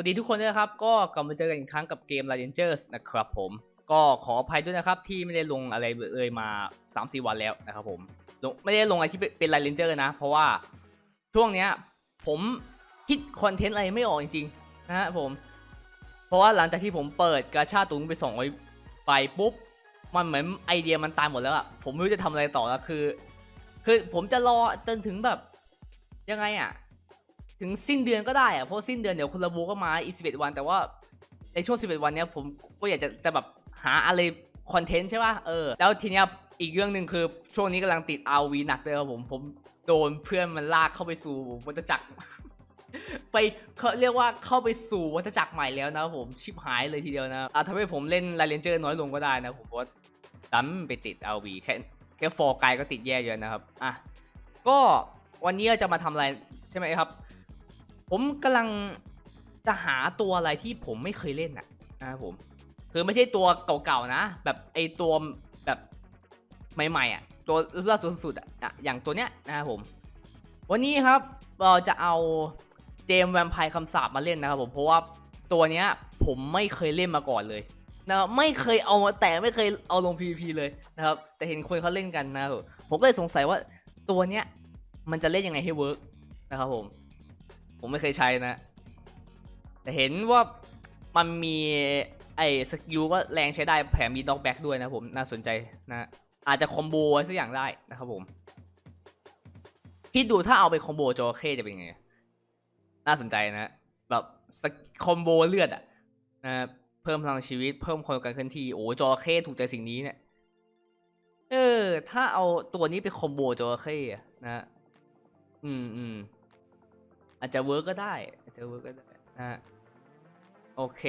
วัสดีทุกคนด้วยนะครับก็กลับมาเจอกันอีกครั้งกับเกม l i g e n d e r s นะครับผมก็ขออภัยด้วยนะครับที่ไม่ได้ลงอะไรเลยมา 3-4 วันแล้วนะครับผมไม่ได้ลงอะไรที่เป็น l i g e n d e r นะ เพราะว่าช่วงเนี้ยผมคิดคอนเทนต์อะไรไม่ออกจริงๆนะฮะผม เพราะว่าหลังจากที่ผมเปิดกาชาตุงไปสองร้ไปปุ๊บ มันเหมือนไอเดียมันตายหมดแล้วอะผมไม่รู้จะทำอะไรต่อแล้วคือ คือผมจะรอจนถึงแบบยังไงอะ ถึงสิ้นเดือนก็ได้อะเพราะสิ้นเดือนเดี๋ยวคุณระบูก็มาอีกสิบเอ็ดวัน แต่ว่าในช่วงสิบเอ็ดวันเนี้ยผมก็อยากจะจะแบบหาอะไรคอนเทนต์ใช่ป่ะเออแล้วทีเนี้ยอีกเรื่องหนึ่งคือช่วงนี้กำลังติด RV หนักเลยครับผมผมโดนเพื่อนมันลากเข้าไปสู่วัฏจักร ไปเขาเรียกว่าเข้าไปสู่วัฏจักรใหม่แล้วนะผมชิบหายเลยทีเดียวนะอาจทำให้ผมเล่นไลเลนเจอร์น้อยลงก็ได้นะผมเพราะว่าดันไปติด RV แค่แค่ฟอร์ไกก็ติดแย่เยอะนะครับอะก็วันนี้จะมาทำอะไรใช่ไหมครับ ผมกำลังจะหาตัวอะไรที่ผมไม่เคยเล่นน่ะนะครับผม คือไม่ใช่ตัวเก่าๆนะ แบบไอตัวแบบใหม่ๆอะ ตัวล่าสุดสุดๆอะอย่างตัวเนี้ยนะครับผม วันนี้ครับเราจะเอาเจมแวมไพร์คำสาปมาเล่นนะครับผมเพราะว่าตัวเนี้ยผมไม่เคยเล่นมาก่อนเลยนะครับไม่เคยเอามาแต่ไม่เคยเอาลง PVP เลยนะครับ แต่เห็นคนเขาเล่นกันนะครับผมผมก็เลยสงสัยว่าตัวเนี้ยมันจะเล่นยังไงให้เวิร์กนะครับผม ผมไม่เคยใช้นะ แต่เห็นว่ามันมีไอ้สกิลก็แรงใช้ได้แถมมีด็อกแบ็กด้วยนะผมน่าสนใจนะอาจจะคอมโบสักอย่างได้นะครับผมพี่ดูถ้าเอาไปคอมโบจระเข้จะเป็นไง น่าสนใจนะ แบบสกคอมโบเลือดอะนะเพิ่มพลังชีวิตเพิ่มความการเคลื่อนที่โอ้จระเข้ถูกใจสิ่งนี้เนี่ย เออ ถ้าเอาตัวนี้ไปคอมโบจระเข้อะนะ อืมอืม อาจจะเวิร์กก็ได้อาจจะเวิร์กก็ได้นะโอเค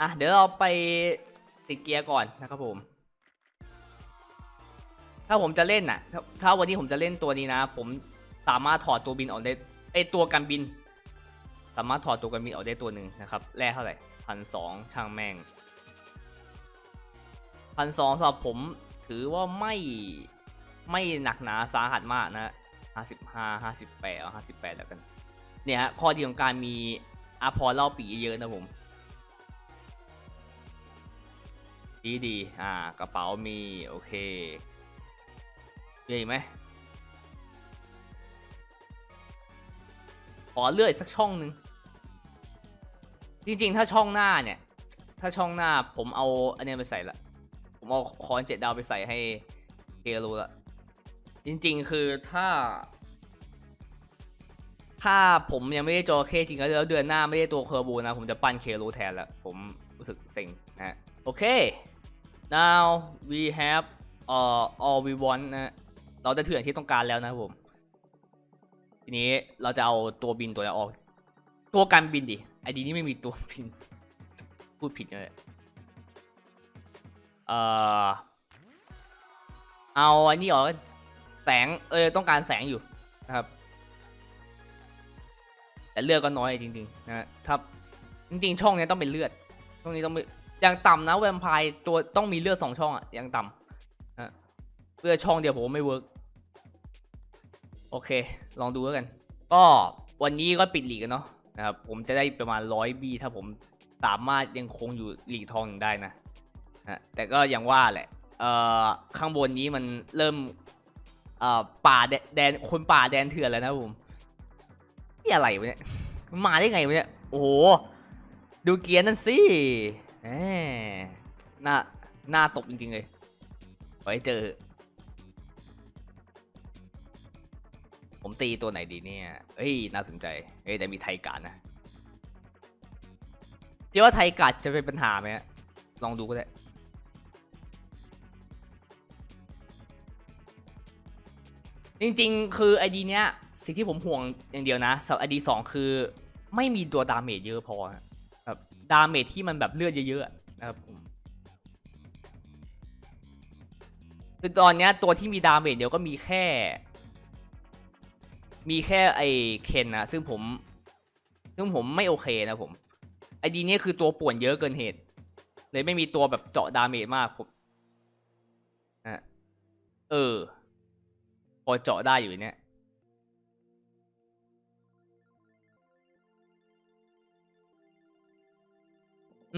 อะเดี๋ยวเราไปติดเกียร์ก่อนนะครับผม ถ้าผมจะเล่นน่ะถ้าถ้าวันนี้ผมจะเล่นตัวนี้นะ ผมสามารถถอดตัวบินออกได้ไอตัวกันบิน สามารถถอดตัวกันบินออกได้ตัวหนึ่งนะครับแรกเท่าไหร่พันสองช่างแม่งพันสองสำหรับผมถือว่าไม่ไม่หนักหนาสาหัสมากนะห้าสิบห้าห้าสิบแปดเอาห้าสิบแปดแล้วกัน เนี่ยฮะข้อดีของการมีอาพอเล่าปีเยอะๆนะผม ดีดีอ่ากระเป๋ามีโอเคมีอะไรอีกไหมขอเลื่อยสักช่องหนึ่งจริงๆ ถ้าช่องหน้าเนี่ย ถ้าช่องหน้าผมเอาอันนี้ไปใส่ละ ผมเอาคอนเจ็ดดาวไปใส่ให้เกลูละ จริงๆ คือถ้า ถ้าผมยังไม่ได้จอเคจริงแล้วเดือนหน้าไม่ได้ตัวเคอร์บูนะ ผมจะปั้นเคโลแทนแล้วผมรู้สึกเซ็งนะฮะโอเค now we have uh, all we want นะเราได้ถื่อนที่ต้องการแล้วนะผม ทีนี้เราจะเอาตัวบินตัวนี้ออก ตัวการบินดิไอดีนี้ไม่มีตัวบิน พูดผิดเลยเอ่อเอาอันนี้ออกแสงเออต้องการแสงอยู่นะครับ แต่เลือดก็น้อยจริงๆนะถ้าจริงๆ ช่องนี้ต้องเป็นเลือด ช่องนี้ต้องอย่างต่ำนะแวมไพร์ตัวต้องมีเลือดสองช่องอะอย่างต่ำนะเลือดช่องเดียวผมไม่เวิร์กโอเค ลองดูแล้วกัน ก็วันนี้ก็ปิดหลีกกันเนาะนะครับผมจะได้ประมาณร้อยบีถ้าผมสามารถยังคงอยู่หลีกทองอยู่ได้นะนะแต่ก็อย่างว่าแหละเอ่อข้างบนนี้มันเริ่มเอ่อป่าแดนคนป่าแดนเถื่อนแล้วนะผม นี่อะไรวะเนี่ยมันมาได้ไงวะเนี่ย โอ้โห ดูเกียร์นั่นสิแหมหน้าหน้าตกจริงๆเลยขอให้เจอ ผมตีตัวไหนดีเนี่ยเฮ้ย น่าสนใจเฮ้ย แต่มีไทการ์ดนะคิดว่าไทการ์ดจะเป็นปัญหาไหมฮะลองดูก็ได้จริงๆ คือไอดีเนี้ย สิ่งที่ผมห่วงอย่างเดียวนะสำหรับไอดีสองคือ ไม่มีตัวดาเมจเยอะพอแบบดาเมจที่มันแบบเลือดเยอะๆนะครับผมคือตอนเนี้ยตัวที่มีดาเมจเดียวก็มีแค่ มีแค่ไอเคนนะซึ่งผม ซึ่งผมไม่โอเคนะผมไอดีนี้คือตัวป่วนเยอะเกินเหตุ เลยไม่มีตัวแบบเจาะดาเมจมากผมอะเออ พอเจาะได้อยู่เนี่ย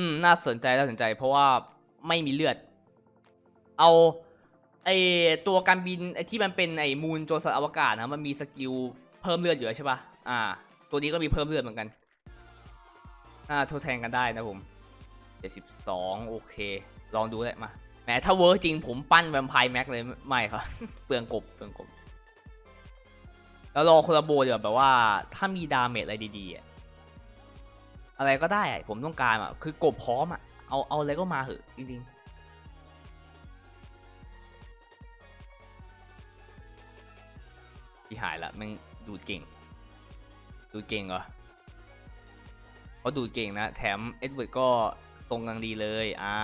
อืม น่าสนใจน่าสนใจ เพราะว่าไม่มีเลือด เอาไอตัวการบินไอที่มันเป็นไอมูลโจรสัตว์อวกาศนะมันมีสกิลเพิ่มเลือดอยู่แล้วใช่ปะอ่า ตัวนี้ก็มีเพิ่มเลือดเหมือนกัน อ่าทดแทนกันได้นะผมเจ็ดสิบสองโอเค ลองดูเลยมาแหมถ้าเวิร์กจริงผมปั้นแวมไพร์แม็กเลยไม่ครับ เปลืองกบเปลืองกบ แล้วรอโคลาโบเดี๋ยวแบบว่า ถ้ามีดาเมจอะไรดีๆ อะไรก็ได้ผมต้องการอะคือกบพร้อมอะเอาเอาอะไรก็มาเหอะจริงๆที่หายละแมันดูดเก่ง ดูดเก่งเหรอเขาดูดเก่งนะ แถมเอ็ดเวิร์ดก็ทรงกลางดีเลยอ่า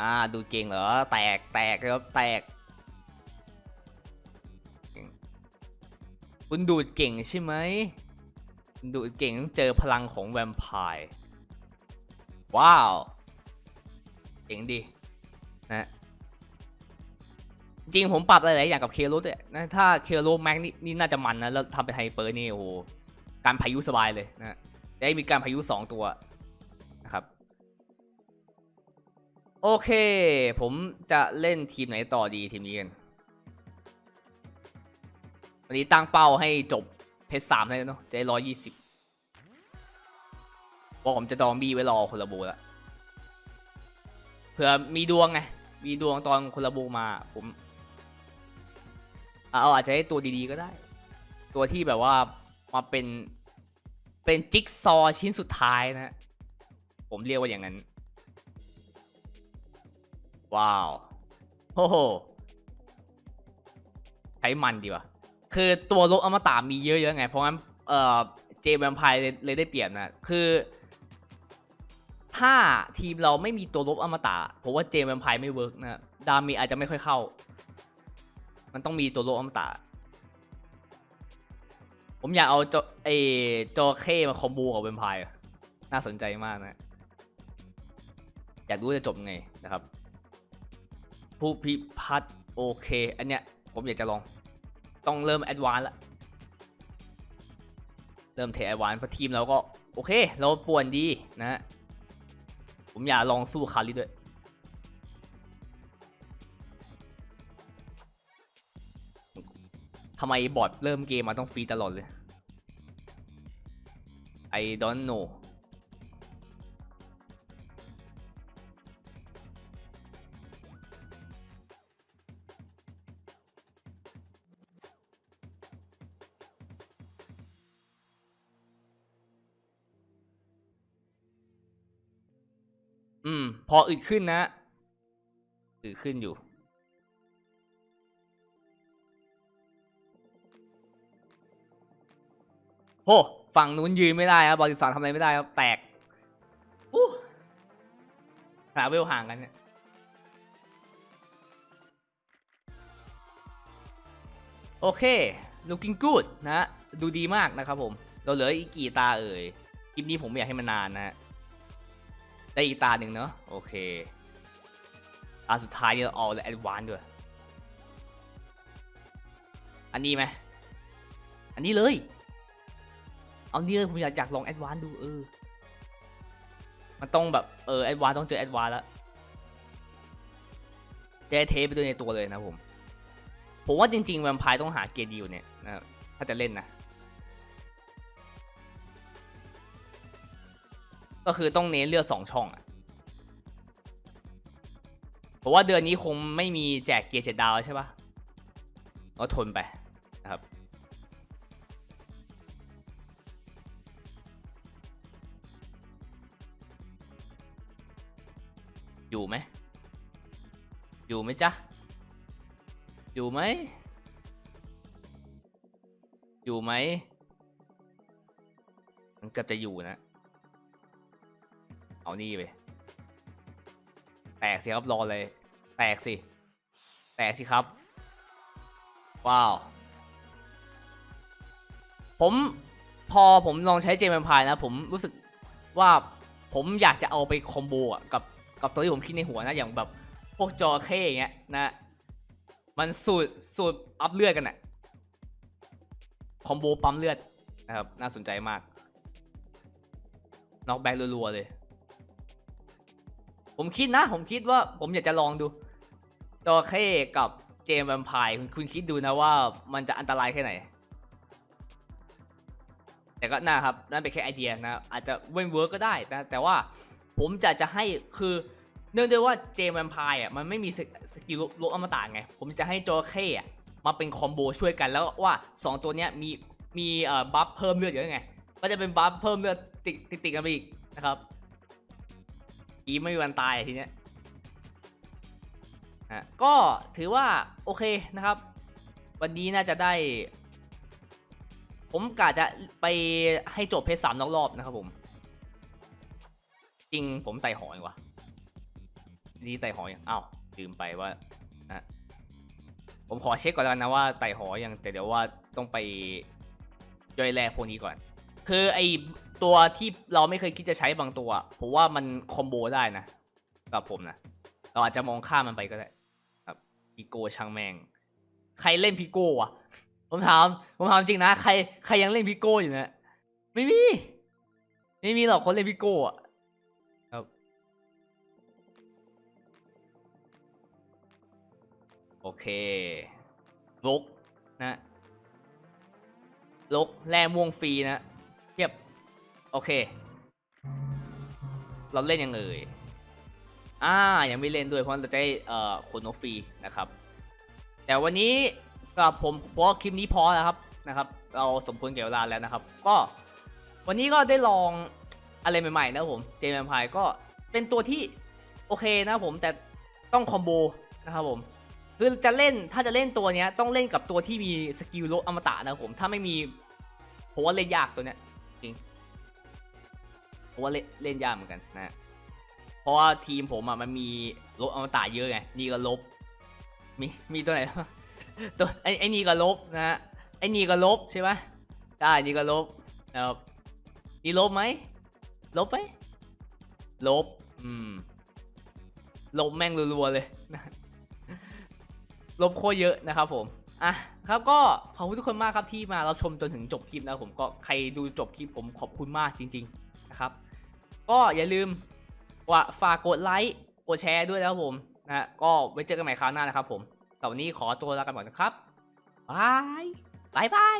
อ่าดูดเก่งเหรอ แตกแตกครับแตกคุณดูดเก่งใช่ไหม ดูดเก่งเจอพลังของแวมไพร์ว้าวเก่งดีนะจริงผมปรับหลายๆอย่างกับเคโรด้วยนะถ้าเคโรแม็กนี่นี่น่าจะมันนะ แล้วทำเป็นไฮเปอร์นี่โอ้โหการพายุสบายเลยนะได้มีการพายุสองตัวนะครับ โอเค ผมจะเล่นทีมไหนต่อดีทีมนี้กันวันนี้ตั้งเป้าให้จบ เพชรสามเลยเนาะจะได้ร้อยยี่สิบเพราผมจะดองบี้ไว้รอคนละโบละเผื่อมีดวงไง มีดวงตอนคนละโบมาผมเอาอาจจะให้ตัวดีๆก็ได้ ตัวที่แบบว่ามาเป็นเป็นจิ๊กซอชิ้นสุดท้ายนะฮะผมเรียกว่าอย่างนั้น ว้าวโอ้โหใช้มันดีว่ะ คือตัวลบอมตะมีเยอะๆไง เพราะงั้นเอ่อเจแวมไพร์เลยเลยได้เปรียบนะ คือ ถ้าทีมเราไม่มีตัวลบอมตะผมว่าเจแวมไพร์ไม่เวิร์กนะดามีอาจจะไม่ค่อยเข้า มันต้องมีตัวลบอมตะผมอยากเอาจอไอจอเข้มาคอมโบกับแวมไพร์น่าสนใจมากนะ อยากรู้จะจบไงนะครับ ผู้พิพัฒน์โอเค อันเนี้ยผมอยากจะลอง ต้องเริ่มแอดวานละเริ่มเทแอดวานเพราะทีมเราก็ โอเค เราป่วนดีนะฮะผมอยากลองสู้คาริด้วยทำไมบอทเริ่มเกมมาต้องฟรีตลอดเลย I don't know พออึดขึ้นนะอึดขึ้นอยู่ โห ฝั่งนู้นยืนไม่ได้ครับบริษัททำอะไรไม่ได้ครับ แตกอู้หาเวลห่างกันเนี่ยโอเค looking good นะฮะดูดีมากนะครับผม เราเหลืออีกกี่ตาเอ่ย คลิปนี้ผมอยากให้มันนานนะฮะ ได้อีกตาหนึ่งเนาะโอเคตาสุดท้ายเนี่ยเราเอาแอดวานด้วย อันนี้ไหมอันนี้เลย เอานี่เลยผมอยากอยากลองแอดวานดูเออ มันต้องแบบเออแอดวานต้องเจอแอดวานแล้วจะเทปไปด้วยในตัวเลยนะผม ผมว่าจริงๆแวมไพร์ต้องหาเกรดดีอยู่เนี่ยนะถ้าจะเล่นนะ ก็คือต้องเน้นเลือกสองช่องอะผมว่าเดือนนี้คงไม่มีแจกเกียร์เจ็ดดาวแล้วใช่ปะก็ทนไปนะครับอยู่ไหม อยู่ไหมจ๊ะ อยู่ไหม อยู่ไหม มันเกือบจะอยู่นะ เอานี่ไป แตกสิครับรอเลย แตกสิ แตกสิครับ ว้าว ผมพอผมลองใช้เจมส์พายนะ ผมรู้สึกว่าผมอยากจะเอาไปคอมโบอะกับกับตัวที่ผมคิดในหัวนะ อย่างแบบพวกจอเข้อย่างเงี้ยนะ มันสูตรสูตรอัพเลือดกันอะคอมโบปั๊มเลือดนะครับ น่าสนใจมากน็อกแบ็กรัวๆเลย ผมคิดนะ ผมคิดว่าผมอยากจะลองดูจระเข้กับเจมส์แวมไพร์คุณคุณคิดดูนะว่ามันจะอันตรายแค่ไหน แต่ก็น่าครับ นั่นเป็นแค่ไอเดียนะ อาจจะเว้นเวิร์กก็ได้นะ แต่ว่าผมจะจะให้คือเนื่องด้วยว่าเจมส์แวมไพร์อะมันไม่มีสกสกิลลดอมตะไง ผมจะให้จระเข้อะมาเป็นคอมโบช่วยกันแล้วว่า 2 ตัวเนี้ยมีมีเอ่อบัฟเพิ่มเลือดอยู่ยังไง ก็จะเป็นบัฟเพิ่มเลือดติดติดกันไปอีกนะครับ อีไม่มีวันตายทีเนี้ยฮะก็ถือว่าโอเคนะครับ วันนี้น่าจะได้ ผมกะจะไปให้จบเพจสามนอกรอบนะครับผม จริงผมไต่หอยว่ะนี่ไต่หอยอ้าวลืมไปว่านะผมขอเช็คก่อนแล้วนนะว่าไต่หอยังแต่เดี๋ยวว่าต้องไปย่อยแร่พวกนี้ก่อน คือไอ ตัวที่เราไม่เคยคิดจะใช้บางตัวผมว่ามันคอมโบได้นะกับผมนะเราอาจจะมองข้ามมันไปก็ได้ ครับพิโก้ช่างแมง ใครเล่นพิโก้อะผมถามผมถามจริงนะใครใครยังเล่นพิโก้อยู่นะไม่มีไม่มีหรอกคนเล่นพิโก้อะครับโอเคลกนะลกแร่ม่วงฟรีนะเทียบ โอเค เราเล่นยังเอ่ยอ่ายังไม่เล่นด้วยเพราะเราจะได้เอ่อขนนกฟรีนะครับ แต่วันนี้สำหรับผมเพราะว่าคลิปนี้พอแล้วครับนะครับ เราสมควรเก็บเวลาแล้วนะครับ ก็วันนี้ก็ได้ลองอะไรใหม่ๆนะผมเจมส์พายก็เป็นตัวที่โอเคนะผมแต่ต้องคอมโบนะครับผมคือจะเล่นถ้าจะเล่นตัวเนี้ยต้องเล่นกับตัวที่มีสกิลลดอมตะนะผมถ้าไม่มีผมว่าเล่นยากตัวเนี้ยจริง ผมว่าเล่นเล่นยากเหมือนกันนะเพราะว่าทีมผมอะมันมีลบอมตะเยอะไงนี่ก็ลบ มีมีตัวไหนตัวไอ้ไอ้นี่ก็ลบนะฮะไอ้นี่ก็ลบใช่ไหมได้นี่ก็ลบนะครับนี่ลบไหมลบไหมลบอืมลบแม่งรัวๆเลยลบโคเยอะนะครับผมอะครับก็ขอบคุณทุกคนมากครับที่มาเราชมจนถึงจบคลิปนะครับผมก็ใครดูจบคลิปผมขอบคุณมากจริง ๆ นะครับ ก็อย่าลืมว่าฝากกดไลค์กดแชร์ด้วยนะครับผมนะก็ไว้เจอกันใหม่คราวหน้านะครับผมแต่วันนี้ขอตัวลากันก่อนนะครับบายบายบาย